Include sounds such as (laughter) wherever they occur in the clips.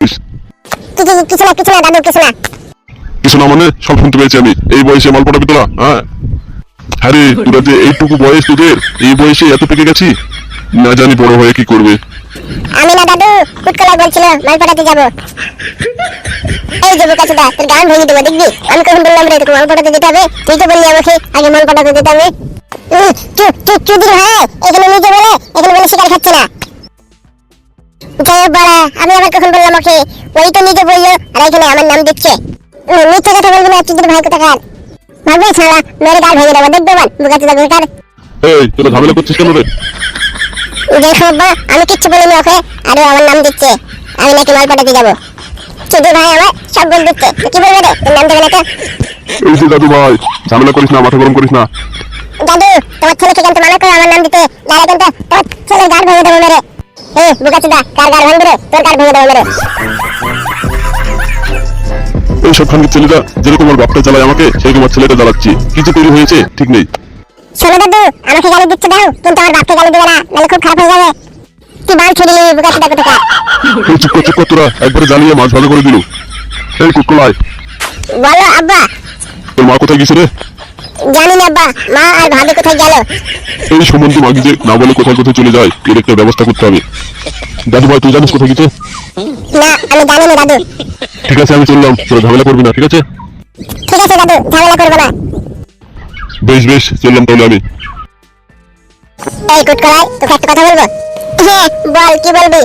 কিছু না কিছু না দাদু কিছু না। কিছু না মানে সব শুনতে পেয়েছি আমি। এই বয়সে মাল পটাবি তোরা হ্যাঁ? হ্যাঁ তোরা যে এইটুকু বয়স তোদের এই বয়সে এত পেকে গেছি? না জানি বড় হয়ে কি করবে। আমি না দাদু কুটকলা বলছিল মাল পাঠাতে যাব। এই যে বোকা চোদা তোর গান ভেঙে দেবো দেখবি? আমি কখন বললাম রে তোকে মাল যেতে হবে? তুই তো বললি আমাকে আগে মাল পাঠাতে যেতে হবে। চুদির হ্যাঁ? এখানে নিজে বলে এখানে বলে শিকার খাচ্ছে না। যাই বাড়া আমি আবার কখন বললাম ওকে ওই তো নিজে বলল আর এখানে আমার নাম দিচ্ছে। মিথ্যে কথা বলবি না চুদির ভাই কোথাকার। ভাববে ছাড়া মেরে গাল ভেঙে দেবো দেখবে বান বোকা চোদা বেকার এই তোরা ঝামেলা করছিস কেন রে? দেখো আমি কিচ্ছু বলিনি ওকে আরে আমার নাম দিচ্ছে আমি নাকি মাল পাঠাতে যাব ভাই আমার সব বল দিচ্ছে কি বলবে রে তোর নাম দেবে না তো? এই যে দাদু ভাই ঝামেলা করিস না মাথা গরম করিস না। দাদু তোমার ছেলেকে কিন্তু মানা করো আমার নাম দিতে নাহলে কিন্তু তোমার ছেলের গাড় ভেঙে দেবো মেরে। এ বুকাচুদা কার গাড় ভাঙবে রে? তোর গাড় ভেঙে দেবো মেরে এই সব খানকে ছেলেটা যেরকম আমার বাপটা চালায় আমাকে সেরকম আমার ছেলেটা চালাচ্ছি কিছু তৈরি হয়েছে ঠিক নেই। শোনো দাদু আমাকে গালি দিচ্ছে দাও কিন্তু আমার বাপকে গালি দেবে না নাহলে খুব খারাপ হয়ে যাবে। তুই বাল ছেড়ে নিবি বুকাচুদা কোথাকার? এই চুপ কর চুপ কর তোরা একবারে জ্বালিয়ে মাছ ভালো করে দিল। এই কুটকলায় বলো আব্বা। তোর মা কোথায় গেছে রে? জানি না আব্বা মা আর ভাবি কোথায় গেল? এই সম্বন্ধে মাগি যে না বলে কোথায় কোথায় চলে যায় এর একটা ব্যবস্থা করতে হবে। দাদু ভাই তুই জানিস কোথায় গেছে না আমি জানি না দাদু। ঠিক আছে আমি চললাম। তোরা ঝামেলা করবি না ঠিক আছে? ঠিক আছে দাদু ঝামেলা করব না। বেশ বেশ চললাম তাহলে আমি। এই কুটকলাই তোকে একটা কথা বলব? হ্যাঁ বল কি বলবি?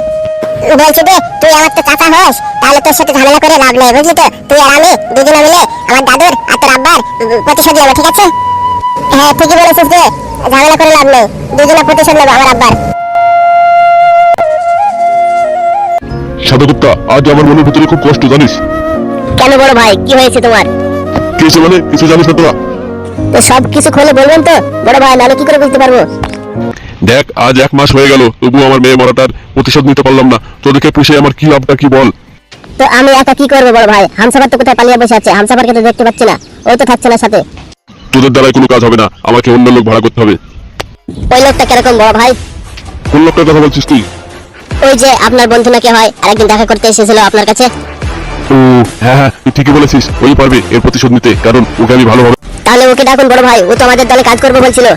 বলছি যে তুই আমার তো চাচা হস তাহলে তোর সাথে ঝামেলা করে লাভ নেই বুঝলি তো? তুই আর আমি দুজনে মিলে আমার দাদুর তোর আব্বার প্রতিশোধ নেব ঠিক আছে? হ্যাঁ ঠিকই বলেছিস যে ঝামেলা করে লাভ নেই। দুজনে প্রতিশোধ নেব আমার আব্বার। আজ আমার মনের ভিতরে খুব কষ্ট জানিস? কেন বড় ভাই কি হয়েছে তোমার? কিছু মানে? কিছু জানিস না তোরা? তো সব কিছু খুলে বলবেন তো? বড় ভাই নাহলে কি করে বুঝতে পারব? দেখ আজ এক মাস হয়ে গেল তবু আমার মেয়ে মরাটার প্রতিশোধ নিতে পারলাম না। তোদেরকে পুষে আমার কি লাভটা কি বল? তো আমি একা কি করব বড় ভাই? হামসাবার তো কোথায় পালিয়ে বসে আছে? হামসাবারকে তো দেখতে পাচ্ছি না। ওই তো থাকছে না সাথে। তোদের দ্বারাই কোনো কাজ হবে না। আমাকে অন্য লোক ভাড়া করতে হবে। ওই লোকটা কীরকম বড় ভাই? কোন লোকটার কথা বলছিস তুই? ওই যে আপনার বন্ধু নাকি হয় আরেকদিন দেখা করতে এসেছিল আপনার কাছে। ও হ্যাঁ হ্যাঁ তুই ঠিকই বলেছিস। ওই পারবে এর প্রতিশোধ নিতে কারণ ওকে আমি ভালোভাবে তাহলে ওকে ডাকুন বড় ভাই ও তো আমাদের দলে কাজ করবে বলছিল।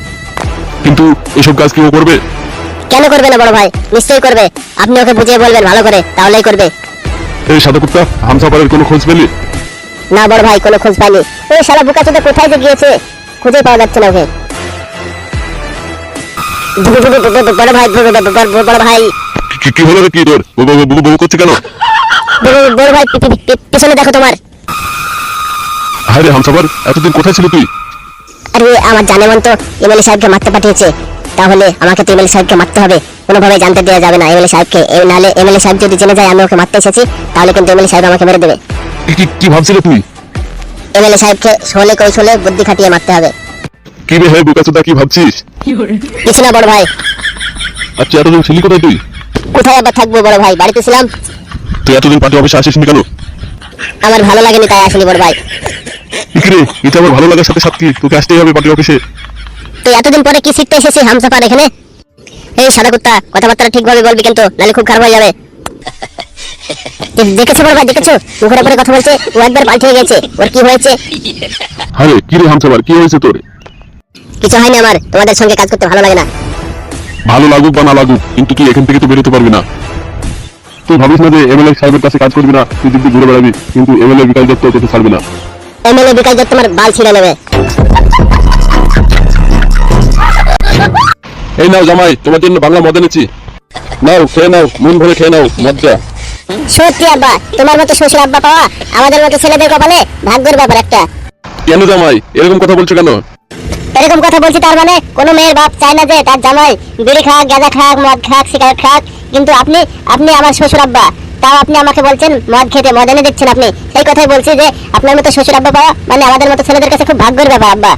কিন্তু এসব কাজ কি ও করবে? কেন করবে না বড় ভাই? নিশ্চয়ই করবে। আপনি ওকে বুঝিয়ে বলবেন ভালো করে তাহলেই করবে। এই সাধুগুপ্তা হামসাপাড়ের কোনো খোঁজ পেলি? না বড় ভাই কোনো খোঁজ পাইনি। ওই শালা বুকা চোদা কোথায় যে গিয়েছে খুঁজে পাওয়া যাচ্ছে না ওকে। বড় ভাই বড় ভাই। কি- কি হলো কি তোর? বউ করছে কেন? বড় ভাই পিছনে দেখো তোমার। হ্যাঁ রে হামসাপার এতদিন কোথায় ছিল তুই? আরে আমার জানে মন তো এমএলএ সাহেবকে মারতে পাঠিয়েছে। তাহলে আমাকে তো এমএলএ সাহেবকে মারতে হবে। কোনোভাবে জানতে দেওয়া যাবে না এমএলএ সাহেবকে। নাহলে এমএলএ সাহেব যদি জেনে যায় আমি ওকে মারতে এসেছি তাহলে কিন্তু এমএলএ সাহেব আমাকে মেরে দেবে। কি- ভাবছিলে তুই? এমএলএ সাহেবকে শোলে কৌশলে বুদ্ধি খাটিয়ে মারতে হবে। কি রে হে বুকাচোদা কি ভাবছিস? কিছু না বড় ভাই। আচ্ছা এতদিন ছিলি কোথায় তুই? কোথায় আবার থাকব বড় ভাই? বাড়িতে ছিলাম। তুই এতদিন পার্টি অফিসে আসিসনি কেন? আমার ভালো লাগেনি তাই আসেনি বড় ভাই। কি রে এটা আমার ভালো লাগার সাথে সাথে তোকে আসতেই হবে পার্টি অফিসে। তুই এতদিন পরে কি শিখতে এসেছিস হামসাফার এখানে? এই সাদা কুত্তা কথাবার্তা ঠিকভাবে বলবি কিন্তু নাহলে খুব খারাপ হয়ে যাবে। দেখেছ বড় ভাই দেখেছ? মুখের উপরে কথা বলছে ও একবার পাল্টে গেছে ওর কি হয়েছে? আরে কি রে কি হয়েছে তোর? কিছু হয়নি আমার তোমাদের সঙ্গে কাজ করতে ভালো লাগে না। ভালো লাগুক বা না লাগুক কিন্তু তুই এখান থেকে তো বেরোতে পারবি না? তুই ভাবিস না যে এমএলএ সাহেবের কাছে কাজ করবি না তুই দিব্যি ঘুরে বেড়াবি কিন্তু এমএলএ বিকাশ দত্ত তোকে ছাড়বে না। এমএলএ বিকাশ দত্ত তোমার বাল ছিঁড়ে নেবে। এই নাও জামাই তোমার জন্য বাংলা মদ এনেছি। নাও খেয়ে নাও মন ভরে খেয়ে নাও মজ্জা সত্যি আব্বা তোমার মতো শ্বশুর আব্বা পাওয়া আমাদের মতো ছেলেদের কপালে ভাগ্যের ব্যাপার একটা। কেন জামাই এরকম কথা বলছো কেন? এরকম কথা বলছি তার মানে কোনো মেয়ের বাপ চায় না যে তার জামাই বিড়ি খাক গাঁজা খাক মদ খাক সিগারেট খাক কিন্তু আপনি আপনি আমার শ্বশুর আব্বা তাও আপনি আমাকে বলছেন মদ খেতে মদ এনে দিচ্ছেন আপনি। সেই কথাই বলছি যে আপনার মতো শ্বশুর আব্বা পাওয়া মানে আমাদের মতো ছেলেদের কাছে খুব ভাগ্যের ব্যাপার আব্বা।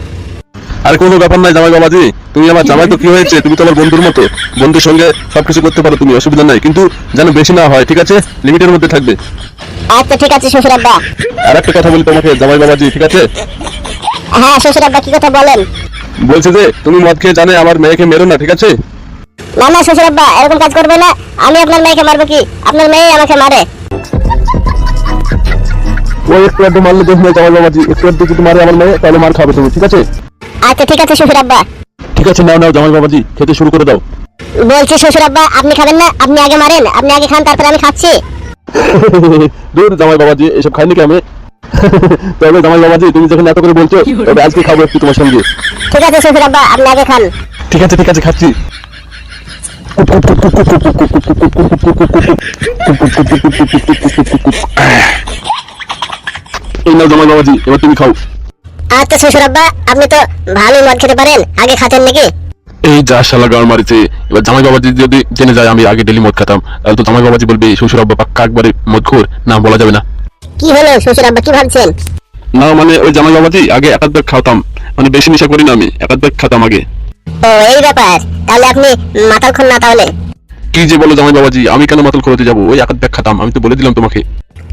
আর কোনো ব্যাপার নাই জামাই বাবাজি তুমি আমার জামাই তো কি হয়েছে? তুমি তো আমার বন্ধুর মতো। বন্ধুর সঙ্গে সবকিছু করতে পারো তুমি অসুবিধা নাই। কিন্তু যেন বেশি না হয় ঠিক আছে? লিমিটের মধ্যে থাকবে। আচ্ছা ঠিক আছে শ্বশুর আব্বা। আর একটা কথা বলি তোমাকে জামাই বাবাজি ঠিক আছে? হ্যাঁ শ্বশুর আব্বা কি কথা বলেন? বলছে যে তুমি মদ খেয়ে জানে আমার মেয়েকে মেরো না ঠিক আছে? না না শ্বশুর আব্বা এরকম কাজ করবে না। আমি আপনার মেয়েকে মারবো কি? আপনার মেয়ে আমাকে মারে। ওই একটু একটু মারলে নেই জামাই বাবাজি একটু একটু যদি মারে আমার মেয়ে তাহলে মার খাবে তুমি ঠিক আছে? আচ্ছা ঠিক আছে শ্বশুর আব্বা। ঠিক আছে নাও নাও জামাই বাবাজি খেতে শুরু করে দাও। বলছি শ্বশুর আব্বা আপনি খাবেন না আপনি আগে মারেন আপনি আগে খান তারপরে আমি খাচ্ছি। (laughs) দূর জামাই বাবাজি এসব খাইনি কি আমি? (laughs) তবে জামাই বাবাজি তুমি যখন এত করে বলছো তবে আজকে খাব একটু তোমার সঙ্গে। ঠিক আছে শ্বশুর আব্বা আপনি আগে খান। ঠিক আছে ঠিক আছে খাচ্ছি। এই নাও জামাই বাবাজি এবার তুমি খাও। আচ্ছা আপনি তো ভালোই মদ খেতে পারেন আগে খাতেন নাকি? এই যা শালা গাড় মারিছে এবার জামাই বাবাজি যদি জেনে যায় আমি আগে ডেলি মদ খেতাম তাহলে তো জামাই বাবাজি বলবে পাক্কা একবারে মদ খোর না বলা যাবে না। কি হলো কি ভাবছেন? না মানে ওই জামাই বাবাজি আগে এক আধ খাওয়াতাম মানে বেশি নেশা করি না আমি এক আধ খেতাম আগে। ও এই ব্যাপার তাহলে আপনি মাতাল খন না তাহলে? কি যে বলো জামাই বাবাজি আমি কেন মাতাল করতে যাব? ওই এক আধ খাতাম আমি তো বলে দিলাম তোমাকে।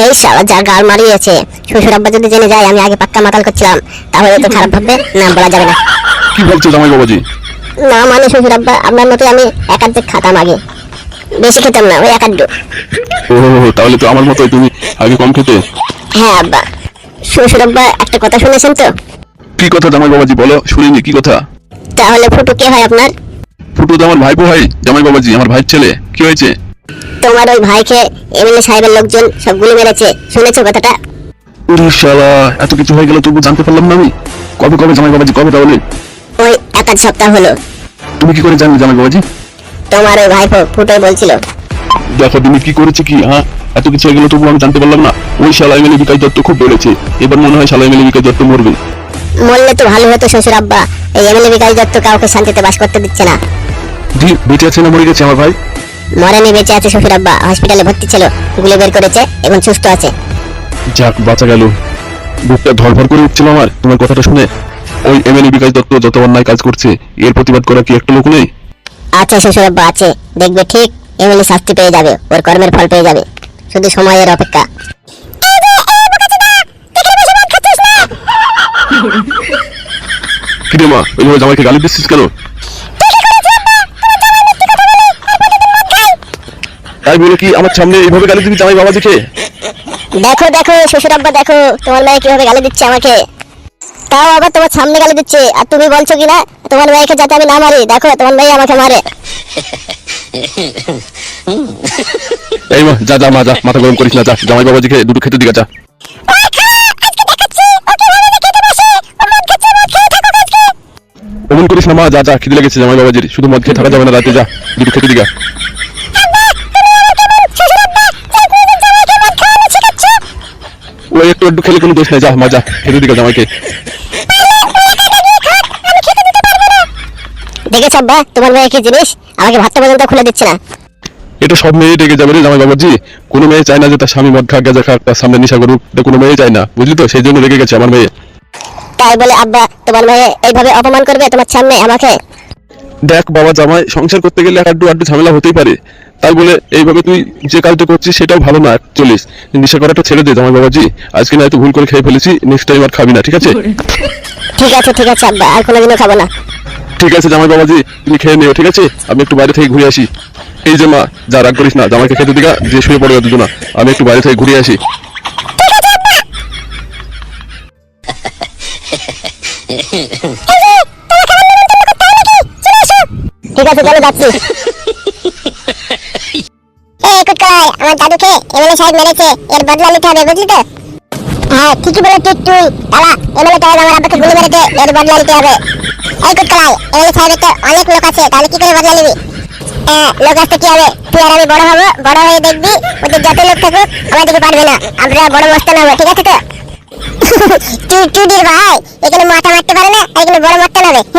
এই শালা যা গাল মারিয়েছে। শ্বশুর আব্বা যদি জেনে যায় আমি আগে পাক্কা মাতাল করছিলাম তাহলে তো খারাপ ভাববে? না বলা যাবে না। কি বলছো জামাই বাবাজি? না মানে শ্বশুর আব্বা আপনার মতো আমি এক আধ খাতাম আগে। বেশি খেতাম না ওই এক আধটু ও তাহলে তো আমার মতোই তুমি আগে কম খেতে? হ্যাঁ আব্বা। শ্বশুর আব্বা একটা কথা শুনেছেন তো? কি কথা জামাই বাবাজি বলো শুনিনি কি কথা? তাহলে ফুটু কে হয় আপনার? ফুটু তো আমার ভাইপো ভাই জামাই বাবাজি আমার ভাইয়ের ছেলে। কি হয়েছে? তোমার ওই ভাইকে এমএলএ সাহেবের লোকজন সবগুলো মেরেছে। শুনেছো কথাটা? উরি শালা এত কিছু হয়ে গেল তবু জানতে পারলাম না আমি। কবে কবে জামাই বাবাজি কবে তাহলে? ওই এক আধ সপ্তাহ হলো। তুমি কি করে জানলে জামাই বাবাজি? তোমার ওই ভাইপো ফুটোই বলছিল। দেখো তুমি কি করেছে কি হ্যাঁ? এত কিছু হয়ে গেল তবু আমি জানতে পারলাম না। ওই শালাই মেলে বিকাশ দত্ত খুব বেড়েছে এবার মনে হয় শালাই মেলে বিকাশ দত্ত মরবে। মরলে তো ভালো হতো শ্বশুর আব্বা। এই এমএলএ বিকাশ দত্ত কাউকে শান্তিতে বাস করতে দিচ্ছে না। জি বেঁচে আছে না মরে গেছে আমার ভাই? মরেনি বেঁচে আছে শ্বশুর আব্বা। হসপিটালে ভর্তি ছিল গুলি বের করেছে এখন সুস্থ আছে। যাক বাঁচা গেল। বুকটা ধরভর করে উঠছিল আমার। তোমার কথাটা শুনে ওই এমএলএ বিকাশ দত্ত যত অন্যায় কাজ করছে এর প্রতিবাদ করা কি একটা লোক নেই? আচ্ছা শ্বশুর আব্বা আছে। দেখবে ঠিক এমএলএ শাস্তি পেয়ে যাবে ওর কর্মের ফল পেয়ে যাবে। শুধু সময়ের অপেক্ষা। কিরে মা ওইভাবে জামাইকে গালি দিচ্ছিস কেন? তাই বলে কি আমার সামনে এইভাবে গালি দিবি জামাই বাবা দেখে? দেখো দেখো শ্বশুর আব্বা দেখো তোমার মেয়ে কীভাবে গালি দিচ্ছে আমাকে। তাও আবার তোমার সামনে গালি দিচ্ছে আর তুমি বলছো কি না? তোমার মেয়েকে যাতে আমি না মারি দেখো তোমার মেয়ে আমাকে মারে। এই মা যা যা মা যা মাথা গরম করিস না যা জামাই বাবা দেখে দুটো খেতে দিগা যা। অমন করিস না মা যা যা খিদে লেগেছে জামাই বাবাজির শুধু মদ খেয়ে থাকা যাবে না রাতে যা দুটো খেতে দিগা। একটু একটু খেলে কোনো দোষ নেই যা মা যা খেতে দিগা জামাইকে দেখেছ আব্বা তোমার মেয়ে কি জিনিস? আমাকে ভাতটা পর্যন্ত খুলে দিচ্ছে না। এটা সব ডেকে যাবে রে জামাই বাবাজি। কোনো মেয়ে চায় না যে তার স্বামী মদ খাক গাঁজা খাক তার সামনে নেশা করুক এটা কোনো মেয়ে চায় না বুঝলি তো? সেই জন্য রেগে গেছে আমার মেয়ে। তাই বলে আব্বা তোমার মেয়ে এইভাবে অপমান করবে তোমার সামনে আমাকে? দেখ বাবা জামাই সংসার করতে গেলে আড্ডু আড্ডু ঝামেলা হতেই পারে। তাই বলে এইভাবে তুই যে কাজটা করছিস সেটাও ভালো না চলিস। নেশা করাটা ছেড়ে দে জামাই বাবাজি। আজকে না একটু ভুল করে খেয়ে ফেলেছি নেক্সট টাইম আর খাবি না ঠিক আছে? ঠিক আছে ঠিক আছে আব্বা আর কোনোদিনও খাব না। ঠিক আছে জামাই বাবাজি তুমি খেয়ে নিও ঠিক আছে? আমি একটু বাইরে থেকে ঘুরে আসি। এই যে মা যা রাগ করিস না জামাইকে খেতে দিগা যে শুয়ে পড়ে দুটো না আমি একটু বাইরে থেকে ঘুরে আসি। ঠিক আছে চলো যাচ্ছি। আমার দাদুকে এমএলএ সাহেব মেরেছে, এর বদলা নিতে হবে, বুঝলি তো? হ্যাঁ ঠিকই বলেছিস তুই। দাদা, এমএলএ সাহেব আমার আব্বাকে গুলি মেরেছে, এর বদলা নিতে হবে। এই কুটকলাই এমএলএ সাহেবের তো অনেক লোক আছে, তাহলে কি করে বদলা নিবি? হ্যাঁ লোক আসতে কি হবে? তুই আর আমি বড় হব, বড় হয়ে দেখবি ওদের যত লোক থাকুক আমাদেরকে পারবে না। আমরা বড় মস্তান হব, ঠিক আছে তো? (laughs) তুই চুদির ভাই, এখানে মাথা মারতে পারে না এখানে বড় মস্তান হবে। (laughs)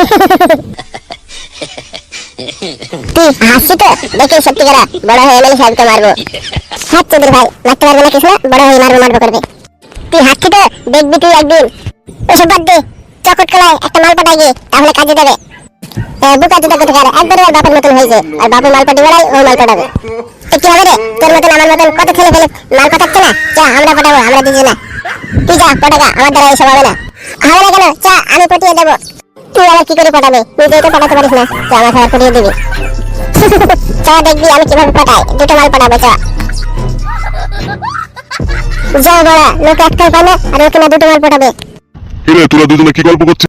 হাসছি তো? করে হয়ে এমএলএ সাহেবকে মারবো। হ্যাঁ চুদির ভাই, মারতে পারবে না কিছু বড় হয়ে তুই হাঁটছি তো? তুই একদিন। ওসব দে। চকট কলায় মাল পাঠাই গে তাহলে কাজে দেবে। বুকা জুতা কোথাকার? একবারে ওর বাপের মতন হয়েছে। আর বাপের মাল পাঠিয়ে বেড়াই মাল পাঠাবে। আমার মতন কত ছেলে মাল পাঠাচ্ছে চা আমরা পাঠাবো, আমরা দিচ্ছি না তুই যা, পটাকা, আমার দ্বারা এসব হবে না। চা আমি পটিয়ে দেবো। তুই আমার কি করে পাঠাবে নিজেই তো পাঠাতে পারিস না। চা আমার খাবার পাঠিয়ে দিবি। (laughs) চা দেখবি আমি কীভাবে পাঠাই দুটো মাল পাঠাবো চা যা বড়া, লোক একটাই পায় না, আর না দুটো মাল পাঠাবে কিরে, তোরা দুজনে কি গল্প করছিস?